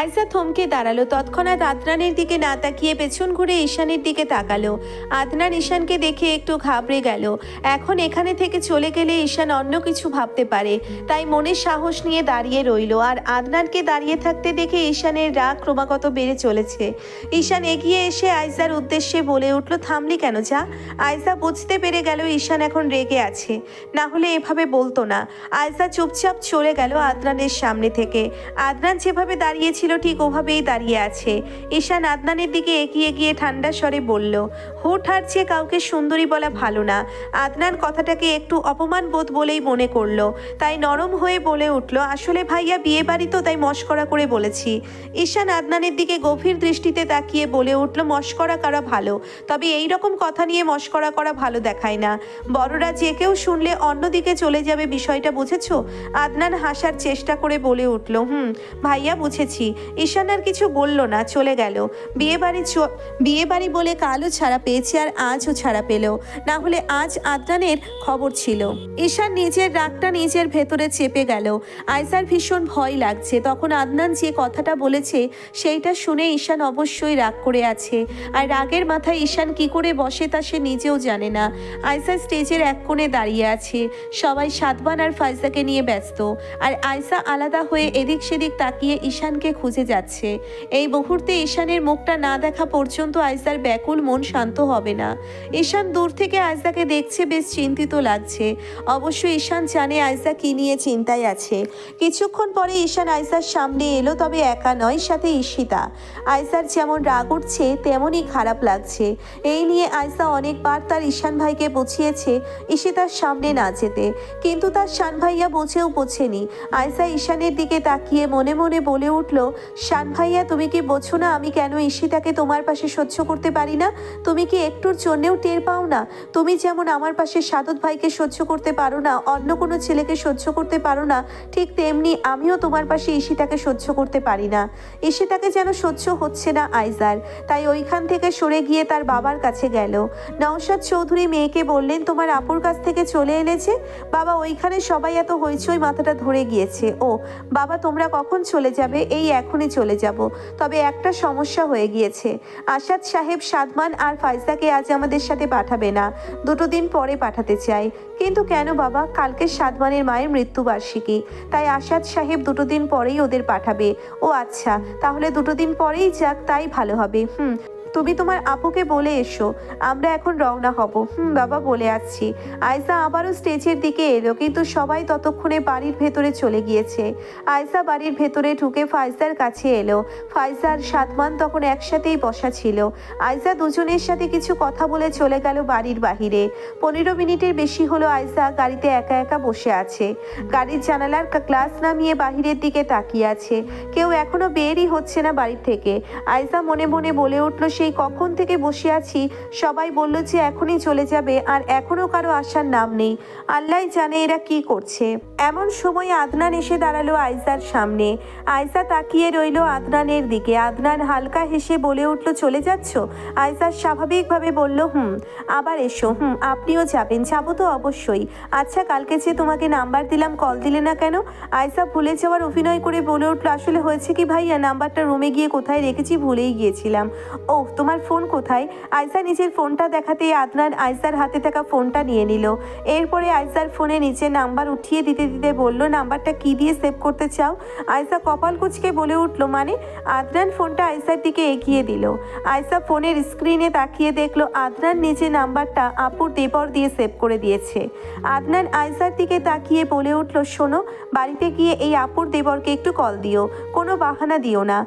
আয়সা থমকে দাঁড়াল, তৎক্ষণাৎ আদনানের দিকে না তাকিয়ে পেছন ঘুরে ঈশানের দিকে তাকালো। আদনান ঈশানকে দেখে একটু ঘাবড়ে গেল। এখন এখানে থেকে চলে গেলে ঈশান অন্য কিছু ভাবতে পারে। তাই মনে সাহস নিয়ে দাঁড়িয়ে রইল। আর আদনানকে দাঁড়িয়ে থাকতে দেখে ঈশানের রাগ ক্রমাগত বেড়ে চলেছে। ঈশান এগিয়ে এসে আয়সার উদ্দেশ্যে বলে উঠল, থামলি কেন যা? আয়সা বুঝতে পেরে গেল, ঈশান এখন রেগে আছে। না হলে এভাবে বলতো না। আয়সা চুপচাপ চলে গেল আদনানের সামনে থেকে। আদনান যেভাবে দাঁড়িয়েছিল ঠিক ওভাবেই দাঁড়িয়ে আছে। ঈশান আদনানের দিকে এগিয়ে গিয়ে ঠান্ডা স্বরে বলল, হুট যে কাউকে সুন্দরী বলা ভালো না। আদনান কথাটাকে একটু অপমান বোধ বলেই মনে করল, তাই নরম হয়ে বলে উঠল, আসলে ভাইয়া বিয়ে বাড়ি তো, তাই মস্করা করে বলেছি। ঈশান আদনানের দিকে গভীর দৃষ্টিতে তাকিয়ে বলে উঠল, মস্করা করা ভালো? তবে এই রকম কথা নিয়ে মস্করা করা ভালো দেখায় না। বড়রা যে কেউ শুনলে অন্যদিকে চলে যাবে বিষয়টা, বুঝেছ? আদনান হাসার চেষ্টা করে বলে উঠল, হুম, ভাইয়া বুঝেছি। ঈশান আর কিছু বলল না, চলে গেল। বিয়ে বাড়ি বিয়ে বাড়ি বলে কালও ছাড়া পেয়েছে আর আজও ছাড়া পেল। না হলে আজ আদনানের খবর ছিল। ঈশান নিজের রাগটা নিজের ভেতরে চেপে গেল। আয়সার ভীষণ ভয় লাগছে। তখন আদনান যে কথাটা বলেছে, সেইটা শুনে ঈশান অবশ্যই রাগ করে আছে। আর রাগের মাথায় ঈশান কি করে বসে তা সে নিজেও জানে না। আয়সা স্টেজের এক কোণে দাঁড়িয়ে আছে। সবাই সাতবান আর ফাইজাকে নিয়ে ব্যস্ত। আর আয়সা আলাদা হয়ে এদিক সেদিক তাকিয়ে ঈশানকে খুঁজে যাচ্ছে। এই মুহূর্তে ঈশানের মুখটা না দেখা পর্যন্ত আয়সার ব্যাকুল মন শান্ত হবে না। ঈশান দূর থেকে আয়সাকে দেখছে, বেশ চিন্তিত লাগছে। অবশ্য ঈশান জানে আয়সা কি নিয়ে চিন্তায় আছে। কিছুক্ষণ পরে ঈশান আয়সার সামনে এলো, তবে একা নয়, সাথে ঈশিতা। আয়সার যেমন রাগ উঠছে, তেমনই খারাপ লাগছে। এই নিয়ে আয়সা অনেকবার তার ঈশান ভাইকে বুঝিয়েছে, ঈশিতার সামনে না যেতে। কিন্তু তার শান ভাইয়া বুঝেও বোঝেনি। আয়সা ঈশানের দিকে তাকিয়ে মনে মনে বলে উঠল শান ভাইয়া, তুমি কি বোঝো না আমি কেন ঈশিতাকে তোমার পাশে সহ্য করতে পারি না? তুমি কি একটুর জন্যেও টের পাও না? তুমি যেমন আমার পাশে সাদত ভাইকে সহ্য করতে পারো না, অন্য কোনো ছেলেকে সহ্য করতে পারো না, ঠিক তেমনি আমিও তোমার পাশে ঈশিতাকে সহ্য করতে পারি না। ঈশিতাকে যেন সহ্য হচ্ছে না আইজার, তাই ওইখান থেকে সরে গিয়ে তার বাবার কাছে গেল। নওশাদ চৌধুরী মেয়েকে বললেন, তোমার আপুর কাছ থেকে চলে এলেছে? বাবা, ওইখানে সবাই এত হইচই মাথাটা ধরে গিয়েছে। ও, বাবা, তোমরা কখন চলে যাবে? এই এখনই চলে যাব। তবে একটা সমস্যা হয়ে গিয়েছে। আসাদ সাহেব, সাদমান আর ফাইজাকে আজ আমাদের সাথে পাঠাবে না। দুটো দিন পরে পাঠাতে চাই। কিন্তু কেন বাবা? কালকে সাদমানের মায়ের মৃত্যুবার্ষিকী। তাই আসাদ সাহেব দুটো দিন পরেই ওদের পাঠাবে। ও আচ্ছা তাহলে দুটো দিন পরেই যাক, তাই ভালো হবে। হুম তুমি তোমার আপুকে বলে এসো, আমরা এখন রওনা হব। হুম, বাবা বলে আসছি। আয়সা আবারও স্টেজের দিকে এলো, কিন্তু সবাই ততক্ষণে বাড়ির ভেতরে চলে গিয়েছে। আয়সা বাড়ির ভেতরে ঢুকে ফাইজার কাছে এলো। ফাইজার সাতমান তখন একসাথেই বসা ছিল। আয়সা দুজনের সাথে কিছু কথা বলে চলে গেল বাড়ির বাহিরে। পনেরো মিনিটের বেশি হলো আয়সা গাড়িতে একা একা বসে আছে। গাড়ির জানালার গ্লাস নামিয়ে বাহিরের দিকে তাকিয়ে আছে। কেউ এখনও বেরই হচ্ছে না বাড়ির থেকে। আয়সা মনে মনে বলে উঠল সেই কখন থেকে বসে আছি, সবাই বলল যে এখনই চলে যাবে আর এখনও কারও আসার নাম নেই। আল্লাহ জানে এরা কি করছে। এমন সময় আদনান এসে দাঁড়াল আয়সার সামনে। আয়সা তাকিয়ে রইল আদনানের দিকে। আদনান হালকা হেসে বলে উঠল, চলে যাচ্ছ? আয়সা স্বাভাবিকভাবে বলল, হুম, আবার এসো। হুম, আপনিও যাবেন। যাব তো অবশ্যই। আচ্ছা কালকে যে তোমাকে নাম্বার দিলাম, কল দিলে না কেন? আয়সা ভুলে যাওয়ার অভিনয় করে বলে উঠল, আসলে হয়েছে কি ভাইয়া? নাম্বারটা রুমে গিয়ে কোথায় রেখেছি ভুলেই গিয়েছিলাম। ও তোমার ফোন কোথায়? আয়সা নিজের ফোনটা দেখাতেই আদনান আয়সার হাতে থাকা ফোনটা নিয়ে নিল। এরপরে আয়সার ফোনে নিচে নাম্বার উঠিয়ে দিতে দিতে বলল, নাম্বারটা কি দিয়ে সেভ করতে চাও? আয়সা কপাল কুচকে বলে উঠল মানে? আদনান ফোনটা আয়সার দিকে এগিয়ে দিল। আয়সা ফোনের স্ক্রিনে তাকিয়ে দেখল, আদনান নিজে নাম্বারটা আপুর দেবর দিয়ে সেভ করে দিয়েছে। আদনান আয়সার দিকে তাকিয়ে বলে উঠল, শোনো, বাড়িতে গিয়ে এই আপুর দেবরকে একটু কল দিও। কোনো বাহানা দিও না।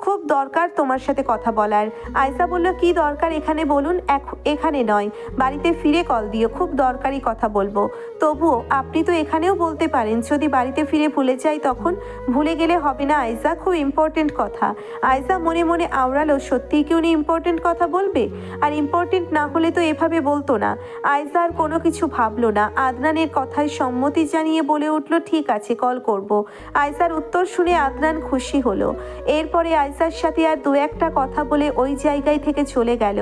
খুব দরকার তোমার সাথে কথা বলার। আয়সা বলল, কি দরকার? এখানে বলুন, এখ- এখানে নয়। বাড়িতে ফিরে কল দিও, খুব দরকারি কথা বলব। তবুও আপনি তো এখানেও বলতে পারেন, যদি বাড়িতে ফিরে ভুলে যাই তখন ভুলে গেলে হবে না আয়সা খুব ইম্পর্টেন্ট কথা। আয়সা মনে মনে আওড়ালো, সত্যিই কি উনি ইম্পর্টেন্ট কথা বলবে? আর ইম্পর্টেন্ট না হলে তো এভাবে বলতো না। আয়সা আর কোনো কিছু ভাবলো না। আদনানের কথায় সম্মতি জানিয়ে বলে উঠল, ঠিক আছে, কল করব। আয়সার উত্তর শুনে আদনান খুশি হলো। এরপরে আয়সা আয়সার সাথে আর দু একটা কথা বলে ওই জায়গায় থেকে চলে গেল।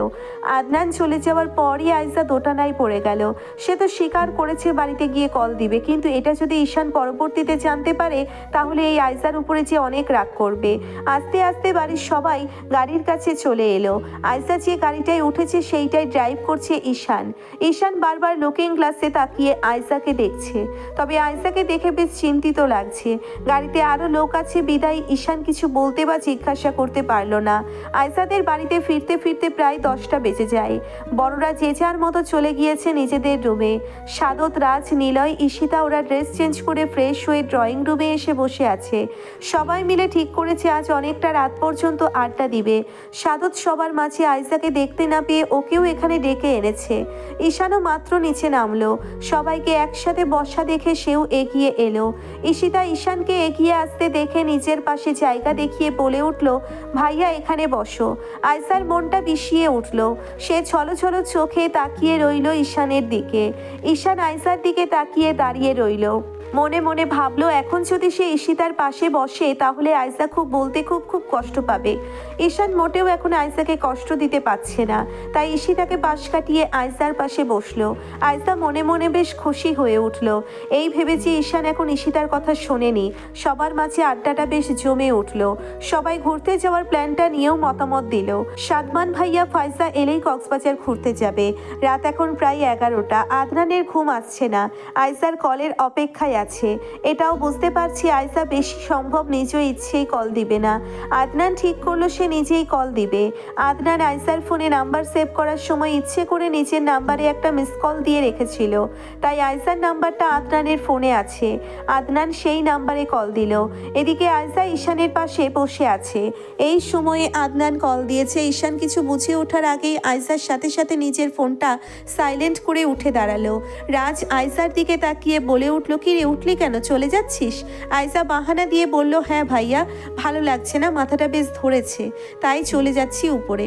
আদনান চলে যাওয়ার পরই আয়সা দোটানায় পড়ে গেল। সে তো স্বীকার করেছে বাড়িতে গিয়ে কল দিবে, কিন্তু এটা যদি ঈশান পরবর্তীতে জানতে পারে, তাহলে এই আয়সার উপরে যে অনেক রাগ করবে। আস্তে আস্তে বাড়ির সবাই গাড়ির কাছে চলে এলো। আয়সা যে গাড়িটায় উঠেছে, সেইটাই ড্রাইভ করছে ঈশান। ঈশান বারবার লুকিং গ্লাসে তাকিয়ে আয়সাকে দেখছে। তবে আয়সাকে দেখে বেশ চিন্তিত লাগছে। গাড়িতে আরও লোক আছে, বিদায় ঈশান কিছু বলতে বা জিজ্ঞাসা করতে পারল না। আয়সাদের বাড়িতে ফিরতে ফিরতে প্রায় দশটা বেজে যায়। বড়রা যে যার মতো চলে গিয়েছে নিজেদের রুমে। সাদত রাজ, নিলয়, ঈশিতা ওরা ড্রেস চেঞ্জ করে ফ্রেশ হয়ে ড্রয়িং রুমে এসে বসে আছে। সবাই মিলে ঠিক করেছে আজ অনেকটা রাত পর্যন্ত আড্ডা দিবে। সাদত সবার মাঝে আয়সাকে দেখতে না পেয়ে ওকেও এখানে ডেকে এনেছে। ঈশানও মাত্র নিচে নামলো। সবাইকে একসাথে বসা দেখে সেও এগিয়ে এলো। ঈশিতা ঈশানকে এগিয়ে আসতে দেখে নিজের পাশে জায়গা দেখিয়ে বলে উঠল ভাইয়া, এখানে বসো। আয়সার মনটা বিষিয়ে উঠল। সে ছলো ছলো চোখে তাকিয়ে রইল ঈশানের দিকে। ঈশান আয়সার দিকে তাকিয়ে দাঁড়িয়ে রইল। মনে মনে ভাবলো, এখন যদি সে ঈশিতার পাশে বসে, তাহলে আয়সা খুব বলতে খুব খুব কষ্ট পাবে। ঈশান মোটেও এখন আয়সাকে কষ্ট দিতে পারছে না। তাই ঈশিতাকে পাশ কাটিয়ে আয়সার পাশে বসল। আয়সা মনে মনে বেশ খুশি হয়ে উঠল। এই ভেবেছি ঈশান এখন ঈশিতার কথা শোনেনি। সবার মাঝে আড্ডাটা বেশ জমে উঠল। সবাই ঘুরতে যাওয়ার প্ল্যানটা নিয়েও মতামত দিল। সাদমান ভাইয়া, ফাইজা এলেই কক্সবাজার ঘুরতে যাবে। রাত এখন প্রায় এগারোটা। আদনানের ঘুম আসছে না। আয়সার কলের অপেক্ষায় আছে। এটাও বুঝতে পারছি আয়সা বেশি সম্ভব নিজ ইচ্ছেই কল দিবে না। আদনান ঠিক করল, সে নিজেই কল দিবে। আদনান আয়সার ফোনে নাম্বার সেভ করার সময় ইচ্ছে করে নিজের নাম্বারে একটা মিস কল দিয়ে রেখেছিল। তাই আয়সার নাম্বারটা আদনানের ফোনে আছে। আদনান সেই নাম্বারে কল দিল। এদিকে আয়সা ঈশানের পাশে বসে আছে। এই সময়ে আদনান কল দিয়েছে। ঈশান কিছু বুঝে ওঠার আগেই আয়সার সাথে সাথে নিজের ফোনটা সাইলেন্ট করে উঠে দাঁড়াল। রাজ আয়সার দিকে তাকিয়ে বলে উঠল, কি রে উঠলি কেন? চলে যাচ্ছিস? আয়সা বাহানা দিয়ে বলল হ্যাঁ ভাইয়া, ভালো লাগছে না, মাথাটা বেশ ধরেছে, তাই চলে যাচ্ছি উপরে।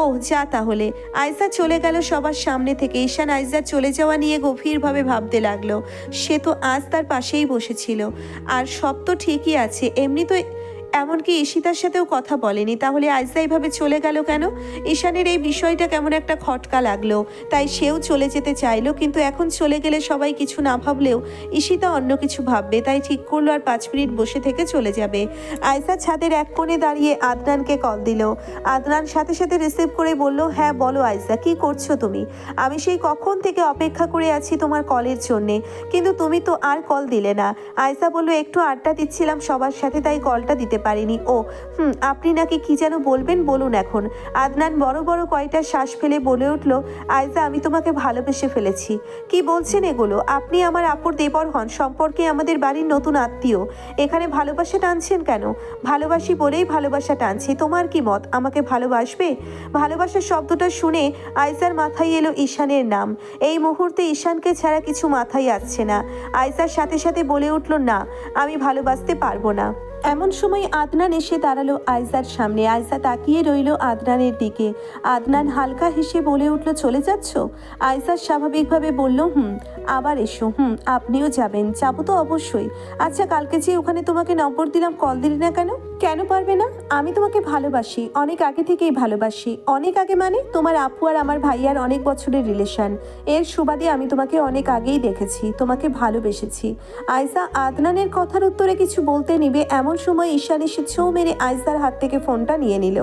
ও যা তাহলে। আয়সা চলে গেল সবার সামনে থেকে। ঈশান আয়সা চলে যাওয়া নিয়ে গভীরভাবে ভাবতে লাগল। সে তো আজ তার পাশেই বসেছিল। আর সব তো ঠিকই আছে, এমনি তো এমনকি ঈশিতার সাথেও কথা বলেনি। তাহলে আয়সা এইভাবে চলে গেল কেন? ঈশানের এই বিষয়টা কেমন একটা খটকা লাগল। তাই সেও চলে যেতে চাইলো, কিন্তু এখন চলে গেলে সবাই কিছু না ভাবলেও ঈশিতা অন্য কিছু ভাববে। তাই ঠিক করল আর পাঁচ মিনিট বসে থেকে চলে যাবে। আয়সা ছাদের এক কোণে দাঁড়িয়ে আদনানকে কল দিল। আদনান সাথে সাথে রিসিভ করে বলল হ্যাঁ বলো আয়সা কি করছ তুমি? আমি সেই কখন থেকে অপেক্ষা করে আছি তোমার কলের জন্যে। কিন্তু তুমি তো আর কল দিলে না। আয়সা বলল, একটু আড্ডা দিচ্ছিলাম সবার সাথে, তাই কলটা দিতে পারিনি। ও, হুম, আপনি নাকি কি যেন বলবেন বলুন এখন। আদনান বড় বড় কয়টা শ্বাস ফেলে বলে উঠল আয়জা আমি তোমাকে ভালোবেসে ফেলেছি। কি বলছেন এগুলো? আপনি আমার আপর দেবর হন, সম্পর্কে আমাদের বাড়ির নতুন আত্মীয়। এখানে ভালোবাসা টানছেন কেন? ভালোবাসি বলেই ভালোবাসা টানছি, তোমার কি মত? আমাকে ভালোবাসবে? ভালোবাসার শব্দটা শুনে আয়সার মাথায় এলো ঈশানের নাম। এই মুহূর্তে ঈশানকে ছাড়া কিছু মাথায় আসছে না। আয়সার সাথে সাথে বলে উঠল, না, আমি ভালোবাসতে পারব না। এমন সময় আদনান এসে দাঁড়াল আয়সার সামনে। আয়সা তাকিয়ে রইল আদনানের দিকে। আদনান হালকা হেসে বলে উঠল, চলে যাচ্ছ? আয়সার স্বাভাবিকভাবে বলল, হুম, আবার এসো। হুম, আপনিও যাবেন। যাব তো অবশ্যই। আচ্ছা কালকে যে ওখানে তোমাকে নম্বর দিলাম, কল দিলি না কেন? কেন পারবে না? আমি তোমাকে ভালোবাসি, অনেক আগে থেকেই ভালোবাসি। অনেক আগে মানে তোমার আপু আর আমার ভাইয়ার অনেক বছরের রিলেশন এর সুবাদে আমি তোমাকে অনেক আগেই দেখেছি, তোমাকে ভালোবেসেছি। আয়সা আদনানের কথার উত্তরে কিছু বলতে নিবে, এমন সময় ঈশান এসে ছৌ মেরে আয়সার হাত থেকে ফোনটা নিয়ে নিল।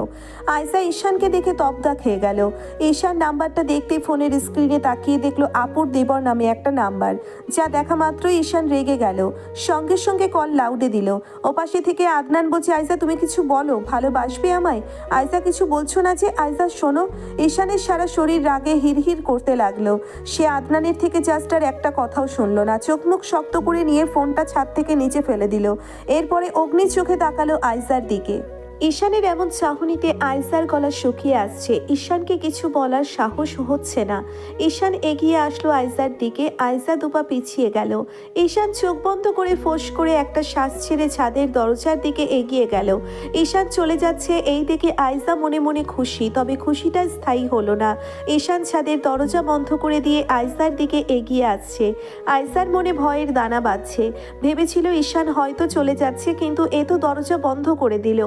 আয়সা ঈশানকে দেখে তবদা খেয়ে গেল। ঈশান নাম্বারটা দেখতে ফোনের স্ক্রিনে তাকিয়ে দেখল আপুর দেবর নামে একটা নাম্বার, যা দেখা মাত্রই ঈশান রেগে গেল। সঙ্গে সঙ্গে কল লাউডে দিল। ওপাশে থেকে আদনান বলছে আয়সা তুমি কিছু বলো, ভালোবাসবে আমায়? আয়সা কিছু বলছো না যে আয়সা শোনো, ঈশানের সারা শরীর রাগে হিরহির করতে লাগল। সে আদনানের থেকে জাস্ট আর একটা কথাও শুনল না। চোখ মুখ শক্ত করে নিয়ে ফোনটা ছাদ থেকে নিচে ফেলে দিল। এরপরে অগ্নি চোখে তাকালো আয়সার দিকে। ঈশানের এমন চাহনিতে আয়সার গলা শুকিয়ে আসছে। ঈশানকে কিছু বলার সাহস হচ্ছে না। ঈশান এগিয়ে আসলো আয়সার দিকে। আয়সা দুপা পিছিয়ে গেল। ঈশান চোখ বন্ধ করে ফোঁস করে একটা শ্বাস ছেড়ে ছাদের দরজার দিকে এগিয়ে গেল। ঈশান চলে যাচ্ছে এই দেখে আয়সা মনে মনে খুশি, তবে খুশিটা স্থায়ী হলো না। ঈশান ছাদের দরজা বন্ধ করে দিয়ে আয়সার দিকে এগিয়ে আসছে। আয়সার মনে ভয়ের দানা বাঁধছে। ভেবেছিল ঈশান হয়তো চলে যাচ্ছে, কিন্তু এ তো দরজা বন্ধ করে দিল।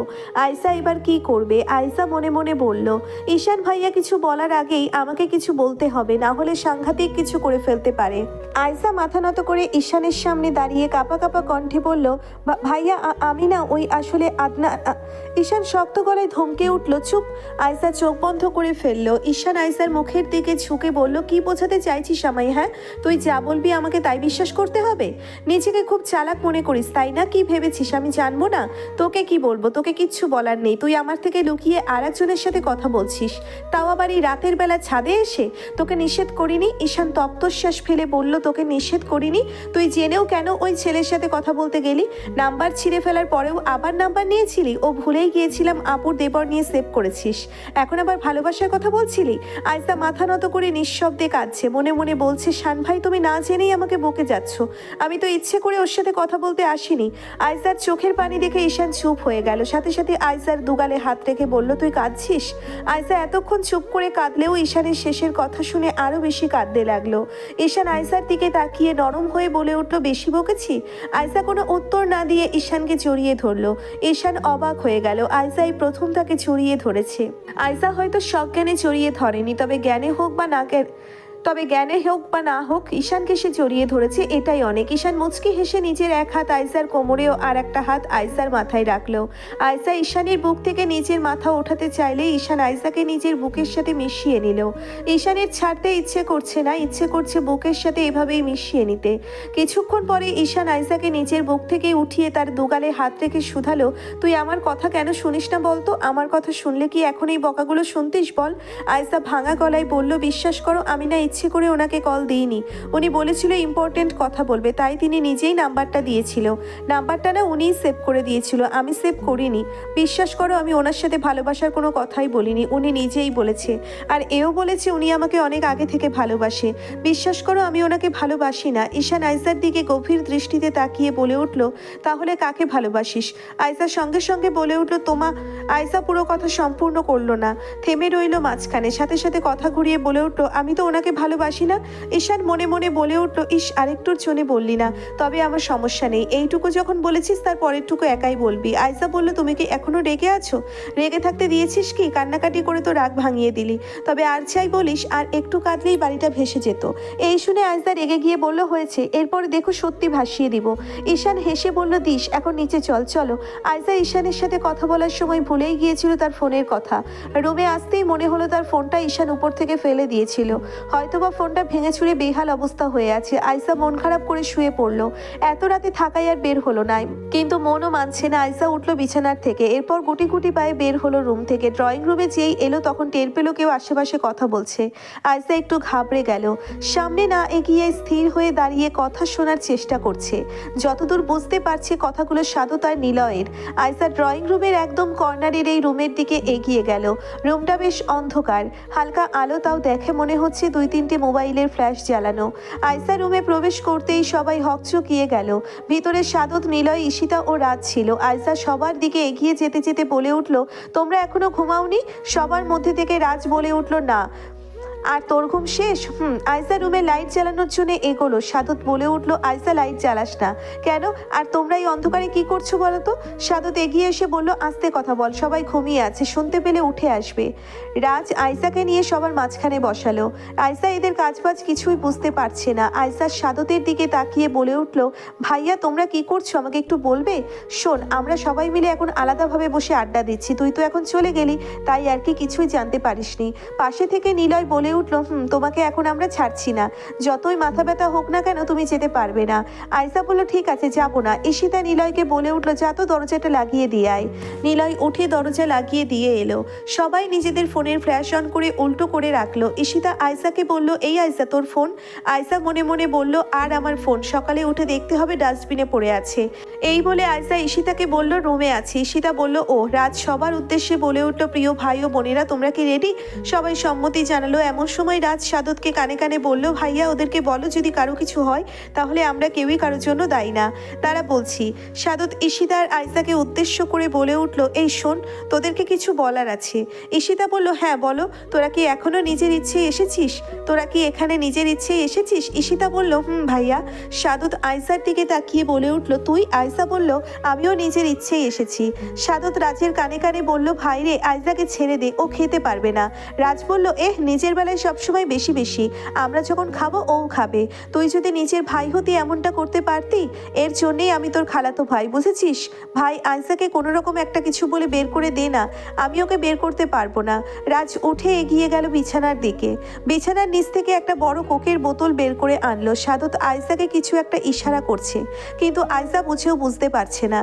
আয়সা এবার কি করবে? আয়সা মনে মনে বলল, ঈশান ভাইয়া কিছু বলার আগেই আমাকে কিছু বলতে হবে, না হলে সাংঘাতিক কিছু করে ফেলতে পারে। আয়সা মাথা নত করে ঈশানের সামনে দাঁড়িয়ে কাপা কাপা কণ্ঠে বলল ভাইয়া আমি না ওই আসলে আদনা ঈশান শক্ত গলায় ধমকে উঠল, চুপ। আয়সা চোখ বন্ধ করে ফেলল। ঈশান আয়সার মুখের দিকে ঝুঁকে বলল, কি বোঝাতে চাইছিস আমায় হ্যাঁ? তুই যা বলবি আমাকে তাই বিশ্বাস করতে হবে? নিজেকে খুব চালাক মনে করিস, তাই না? কি ভেবেছিস আমি জানব না? তোকে কি বলব? তোকে কিচ্ছু বলার নেই। তুই আমার থেকে লুকিয়ে আর একজনের সাথে কথা বলছিস। তাও আবার এই রাতের বেলা ছাদে এসে তোকে নিষেধ করিনি? ঈশান তপ্তশ্বাস ফেলে বলল, তোকে নিষেধ করিনি? তুই জেনেও কেন ওই ছেলের সাথে কথা বলতে গেলি? নাম্বার ছিঁড়ে ফেলার পরেও আবার নাম্বার নিয়েছিলি? ও ভুলেই গিয়েছিলাম আপুর দেবর নিয়ে সেভ করেছিস। এখন আবার ভালোবাসার কথা বলছিলি? আয়সা মাথা নত করে নিঃশব্দে কাঁদছে। মনে মনে বলছে, শান ভাই, তুমি না জেনেই আমাকে বকে যাচ্ছ। আমি তো ইচ্ছে করে ওর সাথে কথা বলতে আসিনি। আয়সার চোখের পানি দেখে ঈশান চুপ হয়ে গেল। সাথে সাথে আয়সার দুগালে হাত রেখে বলল, তুই কাঁদছিস? আয়সা এতক্ষণ চুপ করে কাঁদলেও ঈশানের শেষের কথা শুনে আরও বেশি কাঁদতে লাগল। ঈশান আয়সার দিকে তাকিয়ে নরম হয়ে বলে উঠল, বেশি বকেছি? আয়সা কোনো উত্তর না দিয়ে ঈশানকে জড়িয়ে ধরলো। ঈশান অবাক হয়ে গেল আয়সা এই প্রথম তাকে জড়িয়ে ধরেছে। আয়সা হয়তো সজ্ঞানে জড়িয়ে ধরেনি, তবে জ্ঞানে হোক বা না তবে জ্ঞানে হোক বা না হোক, ঈশানকে সে জড়িয়ে ধরেছে এটাই অনেক। ঈশান মুচকি হেসে নিজের এক হাত আয়সার কোমরেও আর একটা হাত আয়সার মাথায় রাখল। আয়সা ঈশানের বুক থেকে নিজের মাথা ওঠাতে চাইলে ঈশান আয়সাকে নিজের বুকের সাথে মিশিয়ে নিল। ঈশানের ছাড়তে ইচ্ছে করছে না, ইচ্ছে করছে বুকের সাথে এভাবেই মিশিয়ে নিতে। কিছুক্ষণ পরে ঈশান আয়সাকে নিজের বুক থেকে উঠিয়ে তার দুগালে হাত রেখে শুধালো, তুই আমার কথা কেন শুনিস না বলতো? আমার কথা শুনলে কি এখন এই বকাগুলো শুনতিস বল? আয়সা ভাঙা গলায় বলল, বিশ্বাস করো, আমি না ইচ্ছে করে ওনাকে কল দিইনি। উনি বলেছিল ইম্পর্টেন্ট কথা বলবে, তাই তিনি নিজেই নাম্বারটা দিয়েছিল। নাম্বারটা না উনিই সেভ করে দিয়েছিল, আমি সেভ করিনি। বিশ্বাস করো, আমি ওনার সাথে ভালোবাসার কোনো কথাই বলিনি, উনি নিজেই বলেছে। আর এও বলেছে উনি আমাকে অনেক আগে থেকে ভালোবাসে। বিশ্বাস করো, আমি ওনাকে ভালোবাসি না। ঈশান আইসার দিকে গভীর দৃষ্টিতে তাকিয়ে বলে উঠল, তাহলে কাকে ভালোবাসিস? আইসার সঙ্গে সঙ্গে বলে উঠল, তোমা আয়সা পুরো কথা সম্পূর্ণ করল না, থেমে রইল মাঝখানে। সাথে সাথে কথা ঘুরিয়ে বলে উঠল, আমি তো ওনাকে ভালোবাসি না। ঈশান মনে মনে বলে উঠল, ইস, আরেকটুর জন্য বললি না। তবে আমার সমস্যা নেই। এইটুকু যখন বলেছিস, তার পরেরটুকু একাই বলবি। আয়সা বলল, তুমি কি এখনও রেগে আছো? রেগে থাকতে দিয়েছিস কি? কান্নাকাটি করে তো রাগ ভাঙিয়ে দিলি। তবে আর চাই বলিস, আর একটু কাঁদলেই বাড়িটা ভেসে যেত। এই শুনে আয়সা রেগে গিয়ে বলল, হয়েছে। এরপরে দেখো সত্যি ভাসিয়ে দিব। ঈশান হেসে বলল, দিস, এখন নিচে চল, চলো। আয়সা ঈশানের সাথে কথা বলার সময় ভুলেই গিয়েছিল তার ফোনের কথা। রুমে আসতেই মনে হলো তার ফোনটা ঈশান উপর থেকে ফেলে দিয়েছিল। হয়তোবা ফোনটা ভেঙে ছুঁড়ে বেহাল অবস্থা হয়ে আছে। আয়সা মন খারাপ করে শুয়ে পড়ল। এত রাতে থাকাই আর বের হলো না কিন্তু মনও মানছে না আয়সা উঠল বিছানার থেকে। এরপর গুটি গুটি পায়ে বের হলো রুম থেকে। ড্রয়িং রুমে যেই এলো তখন টের পেল কেউ আশেপাশে কথা বলছে। আয়সা একটু ঘাবড়ে গেল। সামনে না এগিয়ে স্থির হয়ে দাঁড়িয়ে কথা শোনার চেষ্টা করছে। যতদূর বুঝতে পারছে কথাগুলো সাধু তার নিলয়ের। আয়সা ড্রয়িং রুমের একদম কর্নারের এই রুমের দিকে এগিয়ে গেল। রুমটা বেশ অন্ধকার। হালকা আলো তাও দেখে মনে হচ্ছে দুই তিনটে মোবাইলের ফ্ল্যাশ জ্বালানো। আয়সা রুমে প্রবেশ করতেই সবাই হকচকিয়ে গেল। ভিতরে সাদত, নিলয়, ঈশিতা ও রাজ ছিল। আয়সা সবার দিকে এগিয়ে যেতে যেতে বলে উঠল, তোমরা এখনও ঘুমাওনি? সবার মধ্যে থেকে রাজ বলে উঠল, না। আর তোর ঘুম শেষ? হুম, আয়সা রুমে লাইট জ্বালানোর জন্য এগোলো। সাদত বলে উঠল, আয়সা লাইট জ্বালাস না। কেন? আর তোমরা এই অন্ধকারে কি করছ বলো তো? সাদত এগিয়ে এসে বলল, আস্তে কথা বল, সবাই ঘুমিয়ে আছে, শুনতে পেলে উঠে আসবে। রাজ আয়সাকে নিয়ে সবার মাঝখানে বসালো। আয়সা এদের কাজবাজ কিছুই বুঝতে পারছে না। আয়সা সাদতের দিকে তাকিয়ে বলে উঠল, ভাইয়া, তোমরা কি করছ? আমাকে একটু বলবে? শোন, আমরা সবাই মিলে এখন আলাদাভাবে বসে আড্ডা দিচ্ছি। তুই তো এখন চলে গেলি, তাই আর কি কিছুই জানতে পারিসনি। পাশে থেকে নিলয় বলে উঠল, হুম, তোমাকে এখন আমরা ছাড়ছি না। যতই মাথা ব্যথা হোক না কেন, তুমি যেতে পারবে না আয়সা বলল, ঠিক আছে, যাব না ঈশিতা নিলয়কে বলে উঠল, যা তো দরজাটা লাগিয়ে দিয়ে আয় নিলয় উঠে দরজা লাগিয়ে দিয়ে এলো। সবাই নিজেদের ফোনের ফ্ল্যাশ অন করে উল্টো করে রাখল। ঈশিতা আয়সাকে বলল, এই আয়সা তোর ফোন আয়সা মনে মনে বলল, আর আমার ফোন। সকালে উঠে দেখতে হবে ডাস্টবিনে পড়ে আছে এই বলে আয়সা ঈশিতাকে বলল, রুমে আছে ঈশিতা বলল ও রাত সবার উদ্দেশ্যে বলে উঠল, প্রিয় ভাই ও বোনেরা, তোমরা কি রেডি সবাই সম্মতি জানালো এমন সময় রাজ সাদতকে কানে কানে বলল, ভাইয়া, ওদেরকে বলো যদি কারও কিছু হয়, তাহলে আমরা কেউই কারোর জন্য দায়ী না। তারা বলছি, সাদত ঈশিতা আর আইসাকে উদ্দেশ্য করে বলে উঠল, এই শোন, তোদেরকে কিছু বলার আছে। ঈশিতা বলল হ্যাঁ বলো, তোরা কি এখনও নিজের ইচ্ছে এসেছিস? তোরা কি এখানে নিজের ইচ্ছে এসেছিস? ঈশিতা বলল, হুম, ভাইয়া। সাদত আইসার দিকে তাকিয়ে বলে উঠল, তুই? আইসা বলল, আমিও নিজের ইচ্ছেই এসেছি। সাদত রাজের কানে কানে বলল ভাই রে ছেড়ে দে, ও খেতে পারবে না। রাজ বলল, এহ, নিজের বেলায় সবসময় বেশি বেশি। আমরা যখন খাব, ও খাবে। তুই যদি নিজের ভাই হতি এমনটা করতে পারতি, এর জন্যেই আমি তোর খালাতো ভাই, বুঝেছিস? ভাই আইসাকে কোনো রকম একটা কিছু বলে বের করে দে না। আমি ওকে বের করতে পারব না। রাজ উঠে এগিয়ে গেল বিছানার দিকে। বিছানার নিচ থেকে একটা বড় কোকের বোতল বের করে আনলো। সাদত আইসাকে কিছু একটা ইশারা করছে। কিন্তু আইসা বুঝেও বুঝতে পারছে না।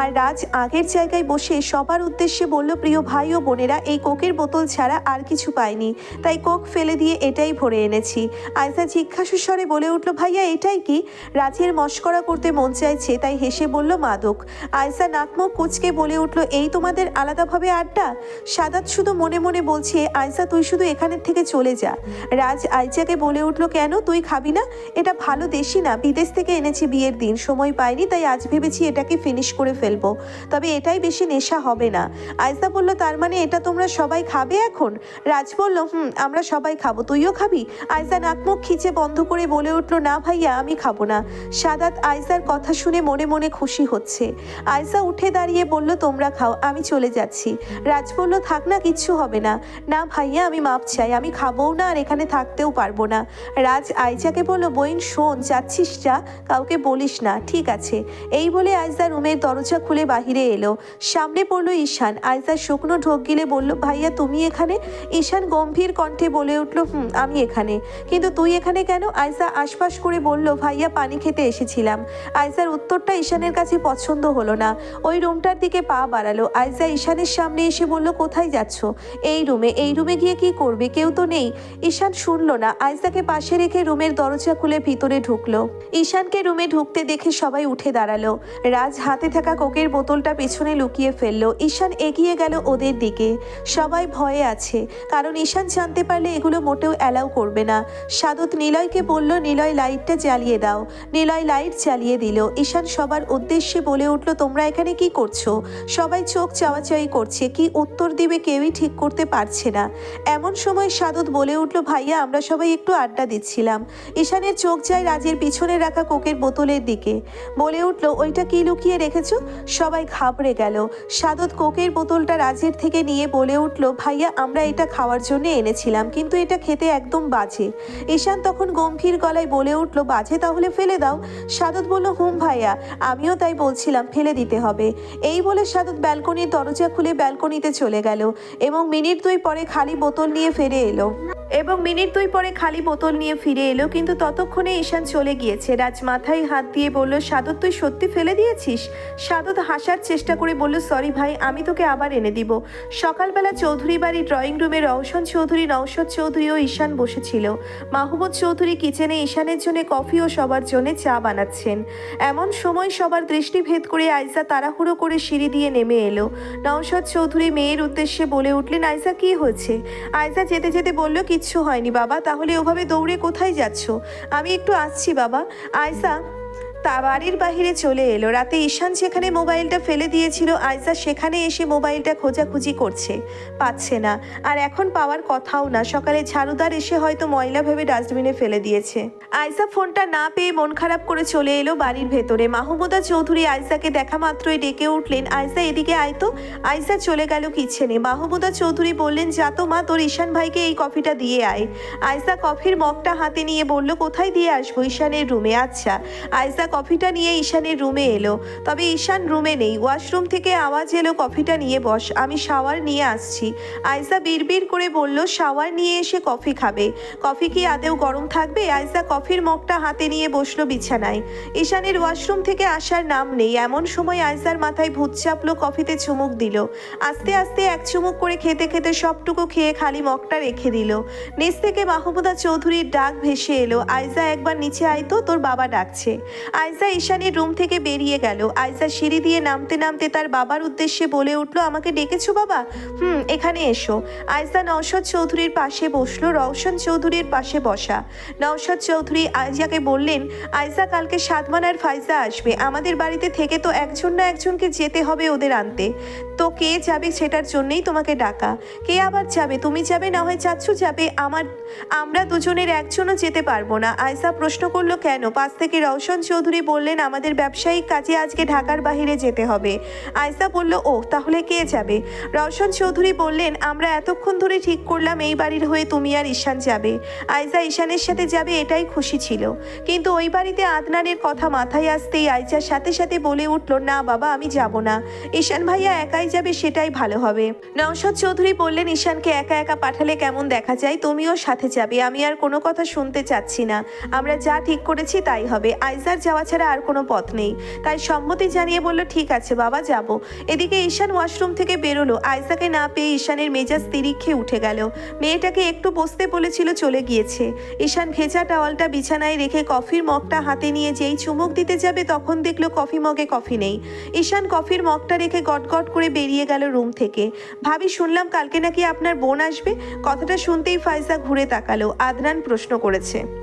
আর রাজ আগের জায়গায় বসে সবার উদ্দেশ্যে বলল, প্রিয় ভাই ও বোনেরা, এই কোকের বোতল ছাড়া আর কিছু পাইনি। তাই কোক ফেলে দিয়ে এটাই ভরে এনেছি। আয়সা জিজ্ঞাসু স্বরে বলে উঠল, ভাইয়া, এটাই কি? রাজের মস্করা করতে মন চাইছে, তাই হেসে বলল, মাদক। আয়সা নাকমুখ কুচকে বলে উঠল, এই তোমাদের আলাদাভাবে আড্ডা? সাদাত শুধু মনে মনে বলছে আয়সা তুই শুধু এখানের থেকে চলে যা। রাজ আইজাকে বলে উঠল, কেন? তুই খাবি না? এটা ভালো দেশি না। বিদেশ থেকে এনেছি বিয়ের দিন। সময় পাইনি, তাই আজ ভেবেছি এটাকে ফিনিশ করে ফেলব। তবে এটাই বেশি নেশা হবে না। আয়সা বলল, তার মানে এটা তোমরা সবাই খাবে এখন? রাজ বলল, হুম, আমরা সবাই খাব। তুইও খাবি? আয়সা নাকমুখ খিচে বন্ধ করে বলে উঠল, না ভাইয়া, আমি খাব না। সাদাত আয়সার কথা শুনে মনে মনে খুশি হচ্ছে। আয়সা উঠে দাঁড়িয়ে বলল, তোমরা খাও, আমি চলে যাচ্ছি। রাজ বলল, থাক না, কিচ্ছু হবে না। না ভাইয়া, আমি মাপ চাই, আমি খাবোও না আর এখানে থাকতেও পারব না। রাজ আইজাকে বলল বইন শোন, যাচ্ছিস যা, কাউকে বলিস না, ঠিক আছে। এই বলে আয়সা রুমের দরজা খুলে বাহিরে এলো। সামনে পড়ল ঈশান। আয়সা শুকনো ঢোক গিলে বলল, ভাইয়া, তুমি এখানে? ঈশান গম্ভীর কণ্ঠে বলে উঠল, হুম, আমি এখানে। কিন্তু তুই এখানে কেন? আয়সা আশপাশ করে বলল, ভাইয়া, পানি খেতে এসেছিলাম। আয়সার উত্তরটা ঈশানের কাছে পছন্দ হলো না। ওই রুমটার দিকে পা বাড়ালো। আয়সা ঈশানের সামনে এসে বলল, কোথায় যাচ্ছ? এই রুমে এই রুমে গিয়ে কি করবে? কেউ তো নেই। ঈশান শুনলো না। আয়সাকে পাশে রেখে রুমের দরজা খুলে ভিতরে ঢুকলো। ঈশানকে রুমে ঢুকতে দেখে সবাই উঠে দাঁড়াল। রাজ হাতে থাকা কোকের বোতলটা পেছনে লুকিয়ে ফেলল। ঈশান এগিয়ে গেল ওদের দিকে। সবাই ভয়ে আছে, কারণ ঈশান জানতে পারলে এগুলো মোটেও অ্যালাউ করবে না। সাদত নিলয়কে বলল, নিলয়, লাইটটা জ্বালিয়ে দাও। নিলয় লাইট জ্বালিয়ে দিল। ঈশান সবার উদ্দেশ্যে বলে উঠল, তোমরা এখানে কি করছ? সবাই চোখ চাওয়াচাই করছে, কি উত্তর দিবে কেউই ঠিক করতে পারছে না। এমন সময় সাদত বলে উঠল, ভাইয়া, আমরা সবাই একটু আড্ডা দিচ্ছিলাম। ঈশানের চোখ যায় রাজের পিছনে রাখা কোকের বোতলের দিকে। বলে উঠল, ওইটা কি লুকিয়ে রেখেছো? সবাই ঘাবড়ে গেল। সাদত কোকের বোতলটা রাজের থেকে নিয়ে বলে উঠল, ভাইয়া, আমরা এটা খাওয়ার জন্য এনেছিলাম, কিন্তু এটা খেতে একদম বাজে। ঈশান তখন গম্ভীর গলায় বলে উঠল, বাজে তাহলে ফেলে দাও। সাদত বলল, হুম ভাইয়া, আমিও তাই বলছিলাম, ফেলে দিতে হবে। এই বলে সাদত ব্যালকনির দরজা খুলে ব্যালকনিতে চলে গেল এবং মিনিট দুই পরে খালি বোতল নিয়ে ফিরে এলো। এবং মিনিট দুই পরে খালি বোতল নিয়ে ফিরে এলো, কিন্তু ততক্ষণে ঈশান চলে গিয়েছে। রাজ মাথায় হাত দিয়ে বলল, সাদত, তুই সত্যি ফেলে দিয়েছিস? সাদত হাসার চেষ্টা করে বলল, সরি ভাই, আমি তোকে আবার এনে দিব। সকালবেলা চৌধুরী বাড়ি ড্রয়িং রুমে রওশন চৌধুরী, নওশদ চৌধুরী ও ঈশান বসেছিল। মাহমুদ চৌধুরী কিচেনে ঈশানের জন্য কফি ও সবার জন্য চা বানাচ্ছেন। এমন সময় সবার দৃষ্টি ভেদ করে আইসা তাড়াহুড়ো করে সিঁড়ি দিয়ে নেমে এলো। নওশদ চৌধুরী মেয়ের উদ্দেশ্যে বলে উঠলেন আইসা কি হয়েছে? আইসা যেতে যেতে বলল, কিচ্ছু হয়নি বাবা, তাহলে ওভাবে দৌড়ে কোথায় যাচ্ছ? আমি একটু আসছি বাবা। আয়সা তা বাড়ির বাহিরে চলে এলো। রাতে ঈশান যেখানে মোবাইলটা ফেলে দিয়েছিল আয়সা সেখানে এসে মোবাইলটা খোঁজাখুঁজি করছে। পাচ্ছে না। আর এখন পাওয়ার কথাও না। সকালে ঝাড়ুদার এসে হয়তো ময়লা ভেবে ডাস্টবিনে ফেলে দিয়েছে। আয়সা ফোনটা না পেয়ে মন খারাপ করে চলে এলো বাড়ির ভেতরে। মাহমুদা চৌধুরী আয়সাকে দেখা মাত্রই ডেকে উঠলেন। আয়সা এদিকে আয় তো। আয়সা চলে গেল কিচেনে। মাহমুদা চৌধুরী বললেন, যা তো মা, তোর ঈশান ভাইকে এই কফিটা দিয়ে আয়। আয়সা কফির মগটা হাতে নিয়ে বলল, কোথায় দিয়ে আসব? ঈশানের রুমে। আচ্ছা। আয়সা কফিটা নিয়ে ঈশানের রুমে এলো। তবে ঈশান রুমে নেই। ওয়াশরুম থেকে আওয়াজ এলো, কফিটা নিয়ে বস, আমি শাওয়ার নিয়ে আসছি। আয়সা বিড়বিড় করে বলল, শাওয়ার নিয়ে এসে কফি খাবে। কফি কি আদেও গরম থাকবে? আয়সা কফির মগটা হাতে নিয়ে বসল বিছানায়। ঈশানের ওয়াশরুম থেকে আসার নাম নেই। এমন সময় আয়সার মাথায় ভূত চাপলো, কফিতে চুমুক দিল। আস্তে আস্তে এক চুমুক করে খেতে খেতে সবটুকু খেয়ে খালি মগটা রেখে দিল। নিচ থেকে মাহমুদা চৌধুরীর ডাক ভেসে এলো। আয়সা একবার নিচে আয় তো, তোর বাবা ডাকছে। আয়সা ঈশানের রুম থেকে বেরিয়ে গেল। আয়সা সিঁড়ি দিয়ে নামতে নামতে তার বাবার উদ্দেশ্যে বলে উঠল, আমাকে ডেকেছো বাবা? হুম, এখানে এসো। আয়সা নওশাদ চৌধুরীর পাশে বসল, রওশন চৌধুরীর পাশে বসা। নওশাদ চৌধুরী আয়জাকে বললেন আয়সা কালকে সাদমান আর ফাইজা আসবে। আমাদের বাড়িতে থেকে তো একজন না একজনকে যেতে হবে ওদের আনতে। তো কে যাবে সেটার জন্যই তোমাকে ডাকা। কে আবার যাবে? তুমি যাবে, না হয় চাচ্ছু যাবে। আমার, আমরা দুজনের একজনও যেতে পারব না। আয়সা প্রশ্ন করল, কেন? পাশ থেকে রওশন চৌধুরী বললেন, আমাদের ব্যবসায়িক কাজে আজকে ঢাকার বাইরে যেতে হবে। আয়সা বলল ও তাহলে কে যাবে? রওশন চৌধুরী বললেন, আমরা এতক্ষণ ধরে ঠিক করলাম এই বাড়ির হয়ে তুমি আর ঈশান যাবে। আয়সা ঈশানের সাথে যাবে এটাই খুশি ছিল। কিন্তু ওই বাড়িতে আদনানের কথা মাথায় আসতেই আয়সার সাথে সাথে বলে উঠল, না বাবা, আমি যাব না। ঈশান ভাইয়া একাই যাবে, সেটাই ভালো হবে। নওশাদ চৌধুরী বললেন, ঈশানকে একা একা পাঠালে কেমন দেখা যায়? তুমিও সাথে যাবে, আমি আর কোনো কথা শুনতে চাচ্ছি না। আমরা যা ঠিক করেছি তাই হবে। আইজার যাওয়া ছাড়া আর কোনো পথ নেই। তাই সম্মতি জানিয়ে বলল, ঠিক আছে বাবা, যাব। এদিকে ঈশান ওয়াশরুম থেকে বেরোলো। আইজাকে না পেয়ে ঈশানের মেজাজ তিরিক্ষে উঠে গেল। মেয়েটাকে একটু বসতে বলেছিল, চলে গিয়েছে। ঈশান ভেজা টাওয়ালটা বিছানায় রেখে কফির মগটা হাতে নিয়ে যেই চুমুক দিতে যাবে, তখন দেখল কফি মগে কফি নেই। ঈশান কফির মগটা রেখে গটগট করে বেরিয়ে গেল রুম থেকে। ভাবি, শুনলাম কালকে নাকি আপনার বোন আসবে। কথাটা শুনতেই ফাইজা ঘুরে তাকালো। আদনান প্রশ্ন করেছে।